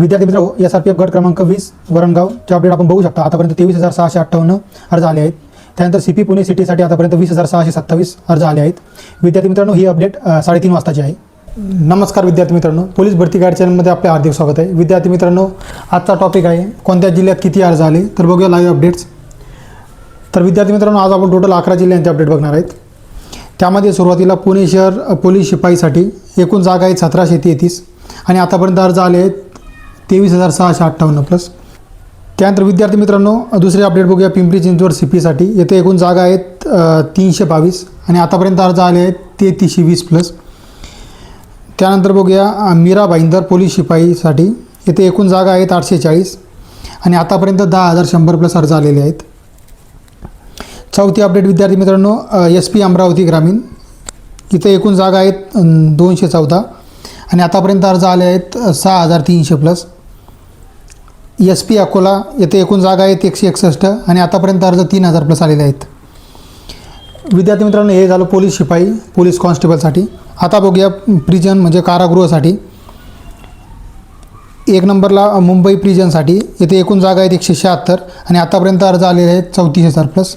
विद्यार्थी मित्र S R P F गट क्रमांक वीस वरणगावचे अपडेट आपण बघू शकता. आतापर्यंत तेवीस हजार सहाशे अठ्ठावन्न अर्ज आले आहेत. त्यानंतर सी पी पुणे सिटीसाठी आतापर्यंत वीस हजार सहाशे सत्तावीस अर्ज आले आहेत. विद्यार्थी मित्रांनो ही अपडेट साडेतीन वाजताची आहे. नमस्कार विद्यार्थी मित्रांनो. पोलीस भरती गाईड चॅनलमध्ये आपले हार्दिक स्वागत आहे. विद्यार्थी मित्रांनो आजचा टॉपिक आहे कोणत्या जिल्ह्यात किती अर्ज आले? तर बघूया लाईव्ह अपडेट्स तर विद्यार्थी मित्रांनो आज आपण टोटल अकरा जिल्ह्यांचे अपडेट बघणार आहेत. त्यामध्ये सुरुवातीला पुणे शहर पोलीस शिपाईसाठी एकूण जागा आहेत सतराशे तेहतीस. आणि आतापर्यंत अर्ज आले आहेत तेवीस हजार सहाशे अठ्ठावन्न प्लस त्यानंतर विद्यार्थी मित्रांनो दुसरी दुसरे अपडेट बघूया पिंपरी चिंचवड सी पीसाठी येथे एकूण जागा आहेत तीनशे बावीस आणि आतापर्यंत अर्ज आले आहेत तेहतीसशे वीस प्लस त्यानंतर बघूया मीरा भाईंदर पोलीस शिपाईसाठी येथे एकूण जागा आहेत आठशे चाळीस आणि आतापर्यंत दहा हजार शंभर प्लस अर्ज आलेले आहेत. चौथी अपडेट विद्यार्थी मित्रांनो एस पी अमरावती ग्रामीण. इथे एकूण जागा आहेत दोनशे चौदा आणि आतापर्यंत अर्ज आले आहेत सहा हजार तीनशे प्लस एस पी अकोला येथे एकूण जागा आहेत एकशे एकसष्ट आणि आतापर्यंत अर्ज तीन हजार प्लस आलेले आहेत. विद्यार्थी मित्रांनो हे झालं पोलीस शिपाई पोलीस कॉन्स्टेबलसाठी. आता बघूया प्रिजन म्हणजे कारागृहासाठी. एक नंबरला मुंबई प्रिजनसाठी येथे एकूण जागा आहेत एकशे शहात्तर आणि आतापर्यंत अर्ज आलेले आहेत चौतीस हजार प्लस.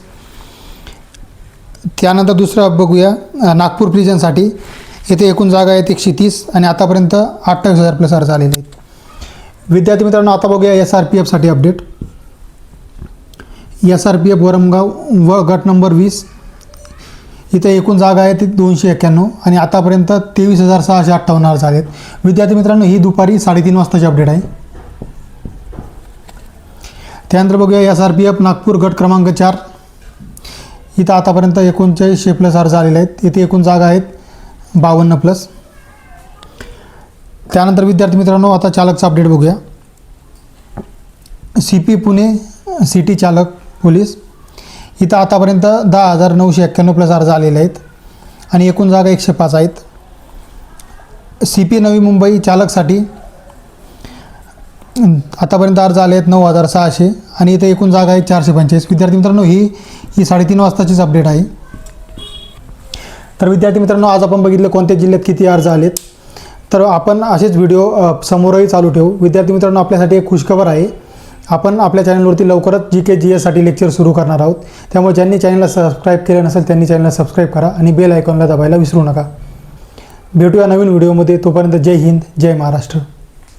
त्यानंतर दुसरं बघूया नागपूर प्रिजनसाठी येथे एकूण जागा आहेत एकशे तीस आणि आतापर्यंत अठ्ठावीस हजार प्लस अर्ज आलेले आहेत. विद्यार्थी मित्रांनो आता बघूया S R P एफसाठी update S R P F Varangaon व गट नंबर वीस. इथे एकूण जागा आहे ती दोनशे एक्क्याण्णव आणि आतापर्यंत तेवीस हजार सहाशे अठ्ठावन्न अर्ज आले आहेत विद्यार्थी मित्रांनो ही दुपारी साडेतीन वाजताची अपडेट आहे. त्यानंतर बघूया S R P F Nagpur गट क्रमांक चार. इथं आतापर्यंत एकोणचाळीसशे प्लस अर्ज आलेले आहेत. इथे एकूण जागा आहेत बावन्न प्लस त्यानंतर विद्यार्थी मित्रांनो आता चालकचा अपडेट बघूया. सी पी पुणे सिटी चालक पोलीस. इथं आतापर्यंत दहा हजार नऊशे एक्क्याण्णव प्लस अर्ज आलेले आहेत आणि एकूण जागा एकशे पाच आहेत. सी पी नवी मुंबई चालकसाठी आतापर्यंत अर्ज आले आहेत नऊ हजार सहाशे आणि इथं एकूण जागा आहे चारशे पंचेचाळीस. विद्यार्थी मित्रांनो ही ही साडेतीन वाजताचीच अपडेट आहे. तर विद्यार्थी मित्रांनो आज आपण बघितलं कोणत्या जिल्ह्यात किती अर्ज आलेत? तर आपण असेच व्हिडिओ समोरही चालू ठेवू. विद्यार्थी मित्रांनो आपल्यासाठी एक खुशखबर आहे. आपण आपल्या चॅनलवरती लवकरच जी के जी एससाठी लेक्चर सुरू करणार आहोत. त्यामुळे ज्यांनी चॅनलला सबस्क्राईब केलं नसेल त्यांनी चॅनलला सबस्क्राईब करा आणि बेल आयकॉनला दाबायला विसरू नका. भेटूया नवीन व्हिडिओमध्ये तोपर्यंत जय हिंद जय महाराष्ट्र.